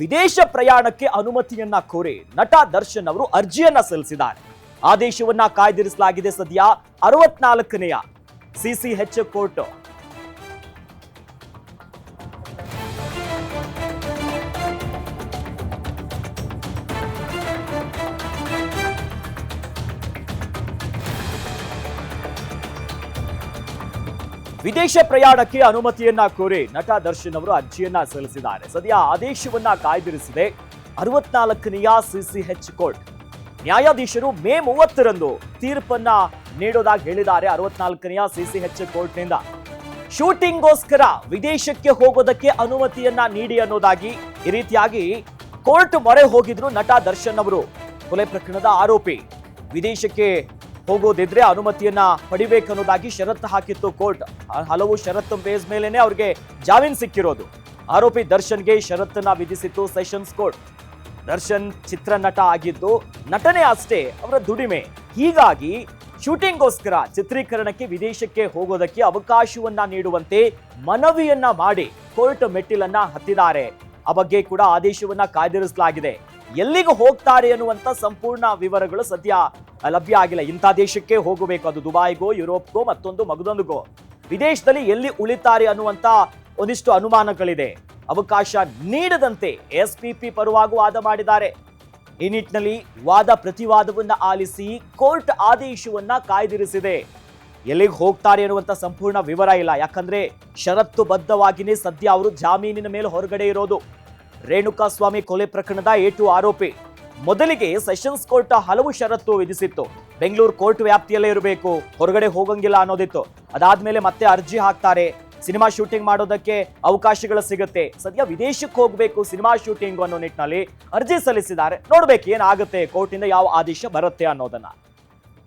ವಿದೇಶ ಪ್ರಯಾಣಕ್ಕೆ ಅನುಮತಿಯನ್ನ ಕೋರಿ ನಟ ದರ್ಶನ್ ಅವರು ಅರ್ಜಿಯನ್ನ ಸಲ್ಲಿಸಿದ್ದಾರೆ. ಆದೇಶವನ್ನ ಕಾಯ್ದಿರಿಸಲಾಗಿದೆ ಸದ್ಯ. ಅರವತ್ನಾಲ್ಕನೆಯ ಸಿಸಿಎಚ್ ಕೋರ್ಟ್. ವಿದೇಶ ಪ್ರಯಾಣಕ್ಕೆ ಅನುಮತಿಯನ್ನ ಕೋರಿ ನಟ ದರ್ಶನ್ ಅವರು ಅರ್ಜಿಯನ್ನ ಸಲ್ಲಿಸಿದ್ದಾರೆ. ಸದ್ಯ ಆದೇಶವನ್ನ ಕಾಯ್ದಿರಿಸಿದೆ. ಅರವತ್ನಾಲ್ಕನೆಯ ಸಿಸಿಎಚ್ ಕೋರ್ಟ್. ನ್ಯಾಯಾಧೀಶರು ಮೇ ಮೂವತ್ತರಂದು ತೀರ್ಪನ್ನ ನೀಡೋದಾಗಿ ಹೇಳಿದ್ದಾರೆ ಅರವತ್ನಾಲ್ಕನೆಯ ಸಿಸಿಎಚ್ ಕೋರ್ಟ್ನಿಂದ. ಶೂಟಿಂಗ್ಗೋಸ್ಕರ ವಿದೇಶಕ್ಕೆ ಹೋಗೋದಕ್ಕೆ ಅನುಮತಿಯನ್ನ ನೀಡಿ ಅನ್ನೋದಾಗಿ ಈ ರೀತಿಯಾಗಿ ಕೋರ್ಟ್ ಮೊರೆ ಹೋಗಿದ್ರು ನಟ ದರ್ಶನ್ ಅವರು. ಕೊಲೆ ಪ್ರಕರಣದ ಆರೋಪಿ. ವಿದೇಶಕ್ಕೆ ಹೋಗೋದಿದ್ರೆ ಅನುಮತಿಯನ್ನ ಪಡಿಬೇಕನ್ನೋದಾಗಿ ಷರತ್ತು ಹಾಕಿತ್ತು ಕೋರ್ಟ್. ಹಲವು ಷರತ್ತು ಬೇಸ್ ಮೇಲೇನೆ ಅವ್ರಿಗೆ ಜಾಮೀನ್ ಸಿಕ್ಕಿರೋದು. ಆರೋಪಿ ದರ್ಶನ್ಗೆ ಷರತ್ತನ್ನ ವಿಧಿಸಿತ್ತು ಸೆಷನ್ಸ್ ಕೋರ್ಟ್. ದರ್ಶನ್ ಚಿತ್ರನಟ ಆಗಿದ್ದು ನಟನೆ ಅಷ್ಟೇ, ಅವರ ದುಡಿಮೆ. ಹೀಗಾಗಿ ಶೂಟಿಂಗ್ಗೋಸ್ಕರ ಚಿತ್ರೀಕರಣಕ್ಕೆ ವಿದೇಶಕ್ಕೆ ಹೋಗೋದಕ್ಕೆ ಅವಕಾಶವನ್ನ ನೀಡುವಂತೆ ಮನವಿಯನ್ನ ಮಾಡಿ ಕೋರ್ಟ್ ಮೆಟ್ಟಿಲನ್ನ ಹತ್ತಿದ್ದಾರೆ. ಆ ಬಗ್ಗೆ ಕೂಡ ಆದೇಶವನ್ನ ಕಾಯ್ದಿರಿಸಲಾಗಿದೆ. ಎಲ್ಲಿಗೆ ಹೋಗ್ತಾರೆ ಅನ್ನುವಂತ ಸಂಪೂರ್ಣ ವಿವರಗಳು ಸದ್ಯ ಲಭ್ಯ ಆಗಿಲ್ಲ. ಇಂಥ ದೇಶಕ್ಕೆ ಹೋಗಬೇಕು. ಅದು ದುಬೈಗೋ, ಯುರೋಪ್ಗೋ, ಮತ್ತೊಂದು ಮಗದೊಂದುಗೋ. ವಿದೇಶದಲ್ಲಿ ಎಲ್ಲಿ ಉಳಿತಾರೆ ಅನ್ನುವಂತ ಒಂದಿಷ್ಟು ಅನುಮಾನಗಳಿದೆ. ಅವಕಾಶ ನೀಡದಂತೆ ಎಸ್ ಪಿ ಪಿ ಪರವಾಗೂ ವಾದ ಮಾಡಿದ್ದಾರೆ. ಈ ನಿಟ್ಟಿನಲ್ಲಿ ವಾದ ಪ್ರತಿವಾದವನ್ನ ಆಲಿಸಿ ಕೋರ್ಟ್ ಆದೇಶವನ್ನ ಕಾಯ್ದಿರಿಸಿದೆ. ಎಲ್ಲಿಗೆ ಹೋಗ್ತಾರೆ ಅನ್ನುವಂತ ಸಂಪೂರ್ಣ ವಿವರ ಇಲ್ಲ. ಯಾಕಂದ್ರೆ ಷರತ್ತುಬದ್ಧವಾಗಿನೇ ಸದ್ಯ ಅವರು ಜಾಮೀನಿನ ಮೇಲೆ ಹೊರಗಡೆ ಇರೋದು. ರೇಣುಕಾ ಸ್ವಾಮಿ ಕೊಲೆ ಪ್ರಕರಣದ ಏಟು ಆರೋಪಿ. ಮೊದಲಿಗೆ ಸೆಷನ್ಸ್ ಕೋರ್ಟ್ ಹಲವು ಷರತ್ತು ವಿಧಿಸಿತ್ತು. ಬೆಂಗಳೂರು ಕೋರ್ಟ್ ವ್ಯಾಪ್ತಿಯಲ್ಲೇ ಇರಬೇಕು, ಹೊರಗಡೆ ಹೋಗಂಗಿಲ್ಲ ಅನ್ನೋದಿತ್ತು. ಅದಾದ್ಮೇಲೆ ಮತ್ತೆ ಅರ್ಜಿ ಹಾಕ್ತಾರೆ. ಸಿನಿಮಾ ಶೂಟಿಂಗ್ ಮಾಡೋದಕ್ಕೆ ಅವಕಾಶಗಳು ಸಿಗುತ್ತೆ. ಸದ್ಯ ವಿದೇಶಕ್ಕೆ ಹೋಗಬೇಕು ಸಿನಿಮಾ ಶೂಟಿಂಗ್ ಅನ್ನೋ ನಿಟ್ಟಿನಲ್ಲಿ ಅರ್ಜಿ ಸಲ್ಲಿಸಿದ್ದಾರೆ. ನೋಡ್ಬೇಕು ಏನಾಗುತ್ತೆ, ಕೋರ್ಟಿಂದ ಯಾವ ಆದೇಶ ಬರುತ್ತೆ ಅನ್ನೋದನ್ನ.